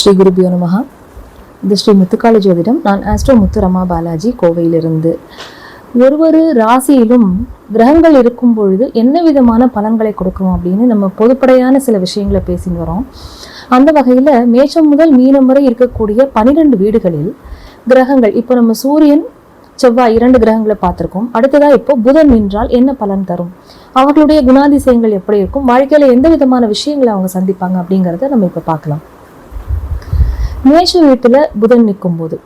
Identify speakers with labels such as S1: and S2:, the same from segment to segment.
S1: ஸ்ரீ குருபியோ நமகா இது ஸ்ரீ முத்துக்காளி ஜோதிடம். நான் ஆஸ்ட்ரோ முத்துரமா பாலாஜி கோவையிலிருந்து. ஒரு ஒரு ராசியிலும் கிரகங்கள் இருக்கும் பொழுது என்ன விதமான பலன்களை கொடுக்கும் அப்படின்னு நம்ம பொதுப்படையான சில விஷயங்களை பேசின்னு வரோம். அந்த வகையில் மேஷம் முதல் மீனம் வரை இருக்கக்கூடிய பனிரெண்டு வீடுகளில் கிரகங்கள் இப்போ நம்ம சூரியன் செவ்வாய் இரண்டு கிரகங்களை பார்த்துருக்கோம். அடுத்ததாக இப்போ புதன் நின்றால் என்ன பலன் தரும்? அவர்களுடைய குணாதிசயங்கள் எப்படி இருக்கும்? வாழ்க்கையில எந்த விதமான விஷயங்களை அவங்க சந்திப்பாங்க அப்படிங்கிறத நம்ம இப்போ பார்க்கலாம். மேஷ வீட்டுல புதன் நிற்கும் போது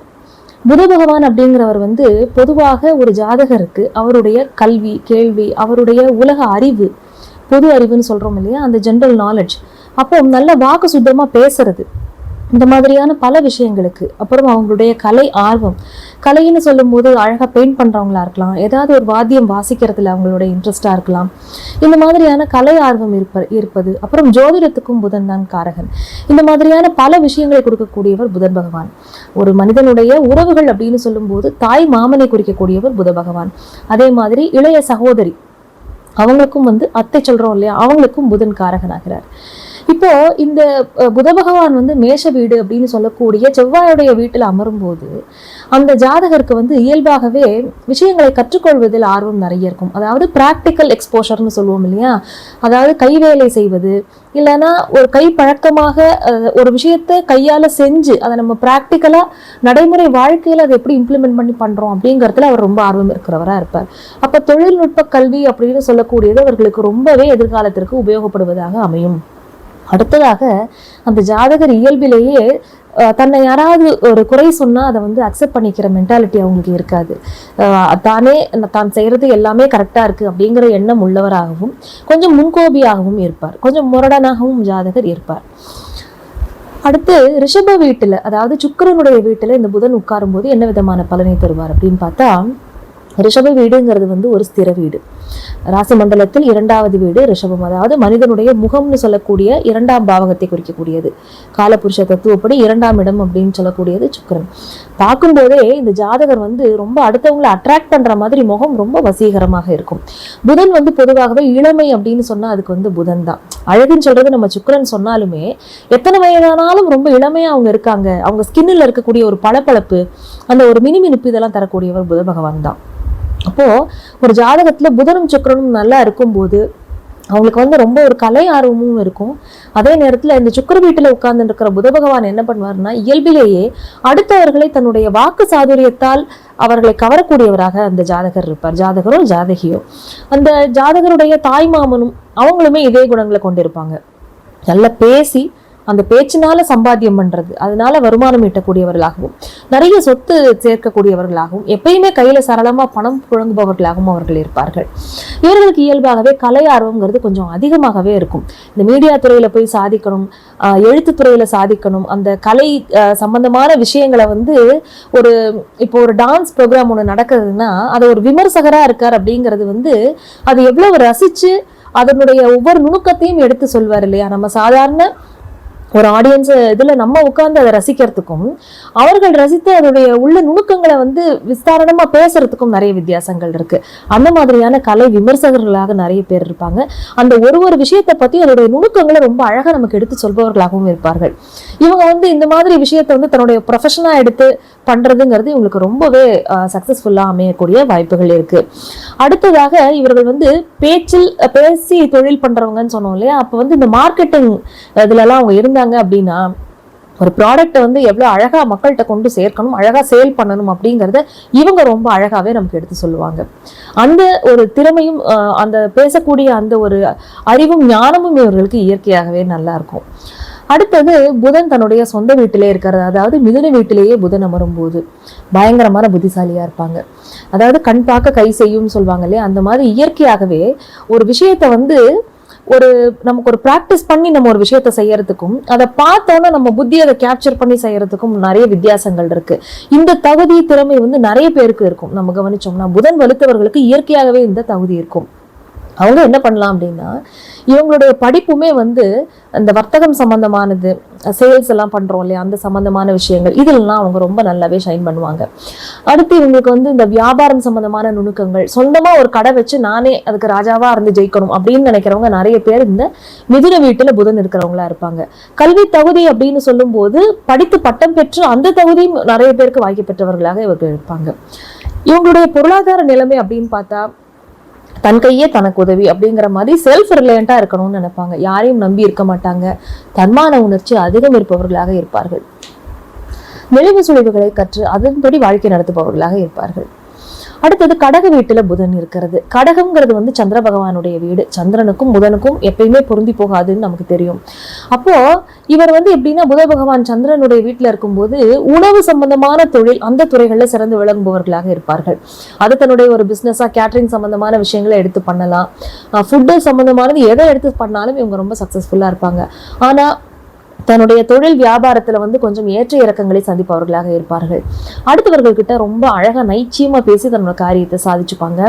S1: புத பகவான் அப்படிங்கிறவர் வந்து பொதுவாக ஒரு ஜாதகருக்கு அவருடைய கல்வி கேள்வி அவருடைய உலக அறிவு பொது அறிவுன்னு சொல்றோம் இல்லையா? அந்த ஜென்ரல் நாலேஜ் அப்போ நல்ல வாக்கு சுத்தமாக பேசுறது. இந்த மாதிரியான பல விஷயங்களுக்கு. அப்புறம் அவங்களுடைய கலை ஆர்வம். கலைன்னு சொல்லும்போது அழகாக பெயிண்ட் பண்ணுறவங்களா இருக்கலாம். ஏதாவது ஒரு வாத்தியம் வாசிக்கிறதுல அவங்களோட இன்ட்ரெஸ்டாக இருக்கலாம். இந்த மாதிரியான கலை ஆர்வம் இருப்ப இருப்பது. அப்புறம் ஜோதிடத்துக்கும் புதன் தான் காரகன். இந்த மாதிரியான பல விஷயங்களை கொடுக்கக்கூடியவர் புதன் பகவான். ஒரு மனிதனுடைய உறவுகள் அப்படின்னு சொல்லும்போது தாய் மாமனை குறிக்கக்கூடியவர் புத பகவான். அதே மாதிரி இளைய சகோதரி. அவங்களுக்கும் வந்து அத்தை சொல்றோம் இல்லையா? அவங்களுக்கும் புதன் காரகனாகிறார். இப்போ இந்த புத பகவான் வந்து மேஷ வீடு அப்படின்னு சொல்லக்கூடிய செவ்வாயுடைய வீட்டில் அமரும்போது அந்த ஜாதகருக்கு வந்து இயல்பாகவே விஷயங்களை கற்றுக்கொள்வதில் ஆர்வம் நிறைய இருக்கும். அதாவது ப்ராக்டிக்கல் எக்ஸ்போஷர்னு சொல்லுவோம் இல்லையா? அதாவது கைவேலை செய்வது இல்லைன்னா ஒரு கை பழக்கமாக ஒரு விஷயத்தை கையால் செஞ்சு அதை நம்ம ப்ராக்டிக்கலாக நடைமுறை வாழ்க்கையில் அதை எப்படி இம்ப்ளிமெண்ட் பண்ணி பண்ணுறோம் அப்படிங்கிறதுல அவர் ரொம்ப ஆர்வம் இருக்கிறவராக இருப்பார். அப்போ தொழில்நுட்ப கல்வி அப்படின்னு சொல்லக்கூடியது அவர்களுக்கு ரொம்பவே எதிர்காலத்திற்கு உபயோகப்படுவதாக அமையும். அடுத்ததாக அந்த ஜாதகர் இயல்பிலேயே தன்னை யாராவது ஒரு குறை சொன்னால் அதை வந்து அக்செப்ட் பண்ணிக்கிற மென்டாலிட்டி அவங்களுக்கு இருக்காது. தானே தான் செய்கிறது எல்லாமே கரெக்டாக இருக்குது அப்படிங்கிற எண்ணம் உள்ளவராகவும் கொஞ்சம் முன்கோபியாகவும் இருப்பார். கொஞ்சம் முரடனாகவும் ஜாதகர் இருப்பார். அடுத்து ரிஷப வீட்டில் அதாவது சுக்கிரனுடைய வீட்டில் இந்த புதன் உட்காரும்போது என்ன விதமான பலனை தருவார் அப்படின்னு பார்த்தா ரிஷப வீடுங்கிறது வந்து ஒரு ஸ்திர வீடு. ராசி மண்டலத்தில் இரண்டாவது வீடு ரிஷபம். அதாவது மனிதனுடைய முகம்னு சொல்லக்கூடிய இரண்டாம் பாவகத்தை குறிக்கக்கூடியது. காலபுருஷ தத்துவப்படி இரண்டாம் இடம் அப்படின்னு சொல்லக்கூடியது சுக்கரன். பார்க்கும்போதே இந்த ஜாதகர் வந்து ரொம்ப அடுத்தவங்களை அட்ராக்ட் பண்ற மாதிரி முகம் ரொம்ப வசீகரமாக இருக்கும். புதன் வந்து பொதுவாகவே இளமை அப்படின்னு சொன்னா அதுக்கு வந்து புதன் தான். அழகுன்னு சொல்றது நம்ம சுக்கரன் சொன்னாலுமே எத்தனை வயதானாலும் ரொம்ப இளமையா அவங்க இருக்காங்க. அவங்க ஸ்கின்னில் இருக்கக்கூடிய ஒரு பளபளப்பு அந்த ஒரு மினிமினிப்பு இதெல்லாம் தரக்கூடியவர் புத பகவான் தான். அப்போது ஒரு ஜாதகத்தில் புதனும் சுக்கிரனும் நல்லா இருக்கும்போது அவங்களுக்கு வந்து ரொம்ப ஒரு கலை ஆர்வமும் இருக்கும். அதே நேரத்தில் இந்த சுக்கிர வீட்டில் உட்கார்ந்து இருக்கிற புத பகவான் என்ன பண்ணுவாருன்னா இயல்பிலேயே அடுத்தவர்களை தன்னுடைய வாக்கு சாதுரியத்தால் அவர்களை கவரக்கூடியவராக அந்த ஜாதகர் இருப்பார். ஜாதகரோ ஜாதகியோ. அந்த ஜாதகருடைய தாய் மாமனும் அவங்களுமே இதே குணங்களை கொண்டிருப்பாங்க. நல்லா பேசி அந்த பேச்சினால சம்பாத்தியம் பண்றது. அதனால வருமானம் ஈட்டக்கூடியவர்களாகவும் நிறைய சொத்து சேர்க்கக்கூடியவர்களாகவும் எப்பயுமே கையில சரளமா பணம் புழங்குபவர்களாகவும் அவர்கள் இருப்பார்கள். இவர்களுக்கு இயல்பாகவே கலை ஆர்வம்ங்கிறது கொஞ்சம் அதிகமாகவே இருக்கும். இந்த மீடியா துறையில போய் சாதிக்கணும் எழுத்துத்துறையில் சாதிக்கணும் அந்த கலை சம்பந்தமான விஷயங்களை வந்து ஒரு இப்போ ஒரு டான்ஸ் ப்ரோக்ராம் ஒன்று நடக்குதுன்னா அது ஒரு விமர்சகரா இருக்கார் அப்படிங்கிறது வந்து அது எவ்வளவு ரசிச்சு அதனுடைய ஒவ்வொரு நுணுக்கத்தையும் எடுத்து சொல்வார் இல்லையா? நம்ம சாதாரண ஒரு ஆடியன்ஸ் இதில் நம்ம உட்கார்ந்து அதை ரசிக்கிறதுக்கும் அவர்கள் ரசித்து அதனுடைய உள்ள நுணுக்கங்களை வந்து விஸ்தாரணமா பேசுறதுக்கும் நிறைய வித்தியாசங்கள் இருக்கு. அந்த மாதிரியான கலை விமர்சகர்களாக நிறைய பேர் இருப்பாங்க. அந்த ஒரு ஒரு விஷயத்தை பற்றி அதோடைய நுணுக்கங்களை ரொம்ப அழகாக நமக்கு எடுத்து சொல்பவர்களாகவும் இருப்பார்கள். இவங்க வந்து இந்த மாதிரி விஷயத்தை வந்து தன்னுடைய ப்ரொஃபஷனாக எடுத்து பண்றதுங்கிறது இவங்களுக்கு ரொம்பவே சக்ஸஸ்ஃபுல்லாக அமையக்கூடிய வாய்ப்புகள் இருக்கு. அடுத்ததாக இவர்கள் வந்து பேச்சில் பேசி தொழில் பண்றவங்கன்னு சொன்னோம் இல்லையா? அப்போ வந்து இந்த மார்க்கெட்டிங் இதுலலாம் அவங்க இருந்தாங்க. அப்படின்னா ஒரு ப்ராடக்ட்டை வந்து எவ்வளோ அழகா மக்கள்கிட்ட கொண்டு சேர்க்கணும் அழகா சேல் பண்ணணும் அப்படிங்கிறத இவங்க ரொம்ப அழகாவே நமக்கு எடுத்து சொல்லுவாங்க. அந்த ஒரு திறமையும் அந்த பேசக்கூடிய அந்த ஒரு அறிவும் ஞானமும் இவர்களுக்கு இயற்கையாகவே நல்லா இருக்கும். அடுத்தது புதன் தன்னுடைய சொந்த வீட்டிலே இருக்கிறது. அதாவது மிதுன வீட்டிலேயே புதன் அமரும் போது பயங்கரமான புத்திசாலியா இருப்பாங்க. அதாவது கண் பார்க்க கை செய்யும் சொல்லுவாங்க இல்லையா? அந்த மாதிரி இயற்கையாகவே ஒரு விஷயத்தை வந்து ஒரு நமக்கு ஒரு ப்ராக்டிஸ் பண்ணி நம்ம ஒரு விஷயத்த செய்யறதுக்கும் அதை பார்த்தோன்னா நம்ம புத்தி அதை கேப்சர் பண்ணி செய்யறதுக்கும் நிறைய வித்தியாசங்கள் இருக்கு. இந்த தகுதி திறமை வந்து நிறைய பேருக்கு இருக்கும். நம்ம கவனிச்சோம்னா புதன் வலுத்தவர்களுக்கு இயற்கையாகவே இந்த தகுதி இருக்கும். அவங்க என்ன பண்ணலாம் அப்படின்னா இவங்களுடைய படிப்புமே வந்து அந்த வர்த்தகம் சம்மந்தமானது சேல்ஸ் எல்லாம் பண்ணுறோம் இல்லையா அந்த சம்மந்தமான விஷயங்கள் இதெல்லாம் அவங்க ரொம்ப நல்லாவே ஷைன் பண்ணுவாங்க. அடுத்து இவங்களுக்கு வந்து இந்த வியாபாரம் சம்மந்தமான நுணுக்கங்கள் சொந்தமாக ஒரு கடை வச்சு நானே அதுக்கு ராஜாவாக இருந்து ஜெயிக்கணும் அப்படின்னு நினைக்கிறவங்க நிறைய பேர் இந்த மிதுன வீட்டில் புதன் இருக்கிறவங்களா இருப்பாங்க. கல்வி தகுதி அப்படின்னு சொல்லும்போது படித்து பட்டம் பெற்று அந்த தகுதியும் நிறைய பேருக்கு வாய்ப்பு பெற்றவர்களாக இவர்கள் இருப்பாங்க. இவங்களுடைய பொருளாதார நிலைமை அப்படின்னு பார்த்தா தன் கையே தனக்கு உதவி அப்படிங்கிற மாதிரி செல்ஃப் ரிலையண்டா இருக்கணும்னு நினைப்பாங்க. யாரையும் நம்பி இருக்க மாட்டாங்க. தன்மான உணர்ச்சி அதிகம் இருப்பவர்களாக இருப்பார்கள். நெளிவு சுழிவுகளை கற்று அதன்படி வாழ்க்கை நடத்துபவர்களாக இருப்பார்கள். அடுத்தது கடக வீட்டுல புதன் இருக்கிறது. கடகம்ங்கிறது வந்து சந்திர பகவானுடைய வீடு. சந்திரனுக்கும் புதனுக்கும் எப்பயுமே பொருந்தி போகாதுன்னு நமக்கு தெரியும். அப்போ இவர் வந்து எப்படின்னா புத பகவான் சந்திரனுடைய வீட்டுல இருக்கும்போது உணவு சம்பந்தமான தொழில் அந்த துறைகள்ல சிறந்து விளங்குபவர்களாக இருப்பார்கள். அது தன்னுடைய ஒரு பிசினஸா கேட்டரிங் சம்பந்தமான விஷயங்களை எடுத்து பண்ணலாம். ஃபுட்டு சம்பந்தமானது எதை எடுத்து பண்ணாலும் இவங்க ரொம்ப சக்சஸ்ஃபுல்லா இருப்பாங்க. ஆனா தன்னுடைய தொழில் வியாபாரத்துல வந்து கொஞ்சம் ஏற்ற இறக்கங்களை சந்திப்பவர்களாக இருப்பார்கள். அடுத்தவர்கள் கிட்ட ரொம்ப அழகா நைச்சியமா பேசி தன்னோட காரியத்தை சாதிச்சுப்பாங்க.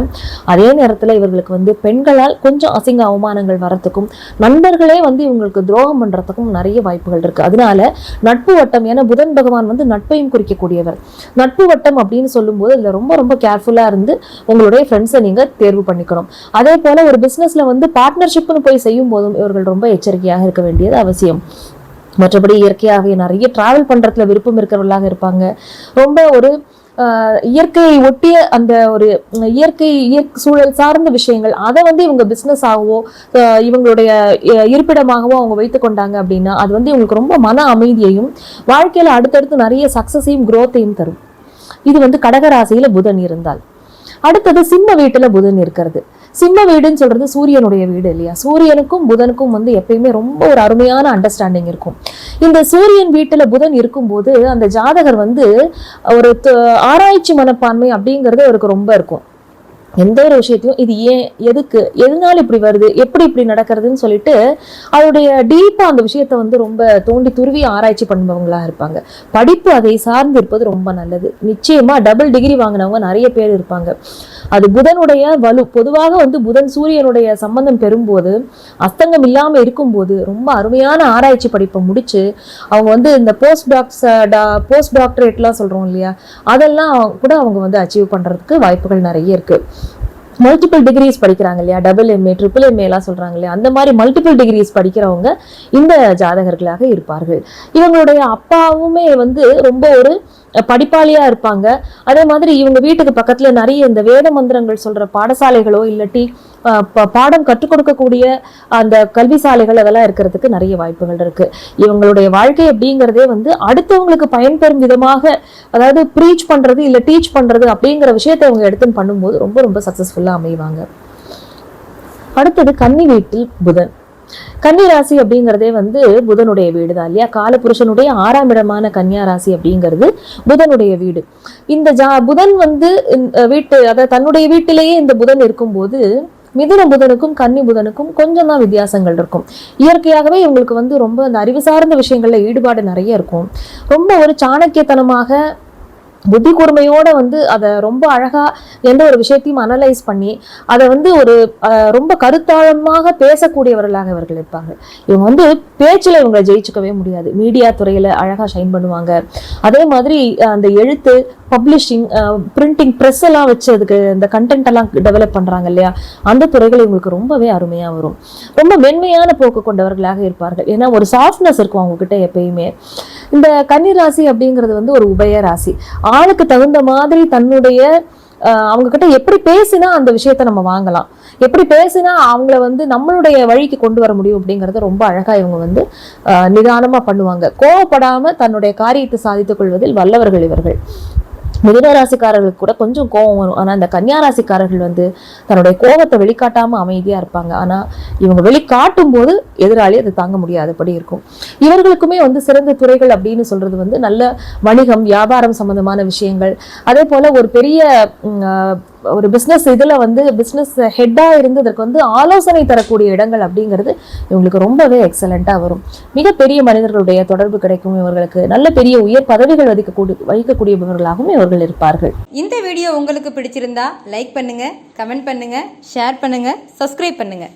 S1: அதே நேரத்துல இவர்களுக்கு வந்து பெண்களால் கொஞ்சம் அசிங்க அவமானங்கள் வரத்துக்கும் நண்பர்களே வந்து இவங்களுக்கு துரோகம் பண்றதுக்கும் நிறைய வாய்ப்புகள் இருக்கு. அதனால நட்பு வட்டம் ஏன்னா புதன் பகவான் வந்து நட்பையும் குறிக்கக்கூடியவர். நட்பு வட்டம் அப்படின்னு சொல்லும்போது இதுல ரொம்ப ரொம்ப கேர்ஃபுல்லா இருந்து உங்களுடைய ஃப்ரெண்ட்ஸை நீங்க தேர்வு பண்ணிக்கணும். அதே போல ஒரு பிசினஸ்ல வந்து பார்ட்னர்ஷிப்னு போய் செய்யும் போதும் இவர்கள் ரொம்ப எச்சரிக்கையாக இருக்க வேண்டியது அவசியம். மற்றபடி இயற்கையாகவே நிறைய டிராவல் பண்ணுறதுல விருப்பம் இருக்கிறவர்களாக இருப்பாங்க. ரொம்ப ஒரு இயற்கையை ஒட்டிய அந்த ஒரு இயற்கை இயற்கை சூழல் சார்ந்த விஷயங்கள் அதை வந்து இவங்க பிஸ்னஸ் ஆகவோ இவங்களுடைய இருப்பிடமாகவோ அவங்க வைத்து கொண்டாங்க அப்படின்னா அது வந்து இவங்களுக்கு ரொம்ப மன அமைதியையும் வாழ்க்கையில் அடுத்தடுத்து நிறைய சக்ஸஸையும் குரோத்தையும் தரும். இது வந்து கடகராசியில் புதன் இருந்தால். அடுத்தது சிம்ம வீட்டில் புதன் இருக்கிறது. சிம்ம வீடுன்னு சொல்றது சூரியனுடைய வீடு இல்லையா? சூரியனுக்கும் புதனுக்கும் வந்து எப்பயுமே ரொம்ப ஒரு அருமையான அண்டர்ஸ்டாண்டிங் இருக்கும். இந்த சூரியன் வீட்டுல புதன் இருக்கும்போது அந்த ஜாதகர் வந்து ஒரு ஆராய்ச்சி மனப்பான்மை அப்படிங்கிறது அவருக்கு ரொம்ப இருக்கும். எந்த ஒரு விஷயத்தையும் இது ஏன் எதுக்கு எதனால இப்படி வருது எப்படி இப்படி நடக்கிறதுன்னு சொல்லிட்டு அவருடைய டீப்பாக அந்த விஷயத்த வந்து ரொம்ப தோண்டி துருவி ஆராய்ச்சி பண்ணுபவங்களாக இருப்பாங்க. படிப்பு அதை சார்ந்து இருப்பது ரொம்ப நல்லது. நிச்சயமாக டபுள் டிகிரி வாங்கினவங்க நிறைய பேர் இருப்பாங்க. அது புதனுடைய வலு பொதுவாக வந்து புதன் சூரியனுடைய சம்பந்தம் பெறும்போது அஸ்தங்கம் இல்லாமல் இருக்கும்போது ரொம்ப அருமையான ஆராய்ச்சி படிப்பை முடித்து அவங்க வந்து இந்த போஸ்ட் டாக்ஸ் போஸ்ட் டாக்டரேட்லாம் சொல்கிறோம் இல்லையா அதெல்லாம் கூட அவங்க வந்து அச்சீவ் பண்ணுறதுக்கு வாய்ப்புகள் நிறைய இருக்குது மல்டிபிள் டிகிரிஸ் படிக்கிறாங்க இல்லையா டபுள் எம்ஏ ட்ரிபிள் எம்ஏ எல்லாம் இல்லையா அந்த மாதிரி மல்டிபிள் டிகிரிஸ் படிக்கிறவங்க இந்த ஜாதகர்களாக இருப்பார்கள். இவங்களுடைய அப்பாவுமே வந்து ரொம்ப ஒரு படிப்பாளியா இருப்பாங்க. அதே மாதிரி இவங்க வீட்டுக்கு பக்கத்துல நிறைய இந்த வேத மந்திரங்கள் சொல்ற பாடசாலைகளோ இல்லாட்டி பாடம் கற்றுக் கொடுக்கக்கூடிய அந்த கல்வி சாலைகள் அதெல்லாம் இருக்கிறதுக்கு நிறைய வாய்ப்புகள் இருக்கு. இவங்களுடைய வாழ்க்கை அப்படிங்கிறதே வந்து அடுத்தவங்களுக்கு பயன்பெறும் விதமாக அதாவது ப்ரீச் பண்றது இல்லை டீச் பண்றது அப்படிங்கிற விஷயத்தை அவங்க எடுத்துன்னு பண்ணும்போது ரொம்ப ரொம்ப சக்ஸஸ்ஃபுல்லாக அமைவாங்க. அடுத்தது கன்னி வீட்டில் புதன். கன்னி ராசி அப்படிங்கிறதே வந்து புதனுடைய வீடு தான் இல்லையா? காலபுருஷனுடைய ஆறாம் இடமான கன்னியா ராசி அப்படிங்கிறது புதனுடைய வீடு. இந்த ஜா புதன் வந்து இந்த வீட்டு அதாவது தன்னுடைய வீட்டிலேயே இந்த புதன் இருக்கும்போது மிதுன புதனுக்கும் கன்னி புதனுக்கும் கொஞ்சம் தான் வித்தியாசங்கள் இருக்கும். இயற்கையாகவே இவங்களுக்கு வந்து ரொம்ப அந்த அறிவு சார்ந்த விஷயங்கள்ல ஈடுபாடு நிறைய இருக்கும். ரொம்ப ஒரு சாணக்கியத்தனமாக புத்தி கூர்மையோட வந்து அதை ரொம்ப அழகா எந்த ஒரு விஷயத்தையும் அனலைஸ் பண்ணி அதை வந்து ஒரு ரொம்ப கருத்தாழமாக பேசக்கூடியவர்களாக இவர்கள் இருப்பாங்க. இவங்க வந்து பேச்சில் இவங்களை ஜெயிச்சுக்கவே முடியாது. மீடியா துறையில அழகா ஷைன் பண்ணுவாங்க. அதே மாதிரி அந்த எழுத்து பப்ளிஷிங் பிரிண்டிங் ப்ரெஸ் எல்லாம் வச்சு அதுக்கு இந்த கண்டென்ட் எல்லாம் டெவலப் பண்ணுறாங்க இல்லையா? அந்த துறைகள் இவங்களுக்கு ரொம்பவே அருமையாக வரும். ரொம்ப மென்மையான போக்கு கொண்டவர்களாக இருப்பார்கள். ஏன்னா ஒரு சாஃப்ட்னஸ் இருக்கும் அவங்கக்கிட்ட எப்பயுமே. இந்த கன்னி ராசி அப்படிங்கிறது வந்து ஒரு உபய ராசி. ஆளுக்கு தகுந்த மாதிரி தன்னுடைய அவங்க கிட்ட எப்படி பேசினா அந்த விஷயத்த நம்ம வாங்கலாம். எப்படி பேசினா அவங்கள வந்து நம்மளுடைய வழிக்கு கொண்டு வர முடியும் அப்படிங்கறத ரொம்ப அழகா இவங்க வந்து நிதானமா பண்ணுவாங்க. கோவப்படாம தன்னுடைய காரியத்தை சாதித்துக் கொள்வதில் வல்லவர்கள் இவர்கள். மிதுனராசிக்காரர்களுக்கு கூட கொஞ்சம் கோவம் வரும். ஆனால் இந்த கன்னியாராசிக்காரர்கள் வந்து தன்னுடைய கோபத்தை வெளிக்காட்டாமல் அமைதியாக இருப்பாங்க. ஆனால் இவங்க வெளிக்காட்டும் போது எதிராளி அதை தாங்க முடியாதபடி இருக்கும். இவர்களுக்குமே வந்து சிறந்த துறைகள் அப்படின்னு சொல்கிறது வந்து நல்ல வணிகம் வியாபாரம் சம்பந்தமான விஷயங்கள். அதே போல் ஒரு பெரிய ஒரு பிஸ்னஸ் இதில் வந்து பிஸ்னஸ் ஹெட்டாக இருந்து இதற்கு வந்து ஆலோசனை தரக்கூடிய இடங்கள் அப்படிங்கிறது இவங்களுக்கு ரொம்பவே எக்ஸலண்ட்டாக வரும். மிகப்பெரிய மனிதர்களுடைய தொடர்பு கிடைக்கும். இவர்களுக்கு நல்ல பெரிய உயர் பதவிகள் வகிக்கக்கூடிய வகிக்கக்கூடியவர்களாகவும் இவர்கள் இருப்பார்கள்.
S2: இந்த வீடியோ உங்களுக்கு பிடிச்சிருந்தா லைக் பண்ணுங்கள் கமெண்ட் பண்ணுங்கள் ஷேர் பண்ணுங்கள் சப்ஸ்கிரைப் பண்ணுங்கள்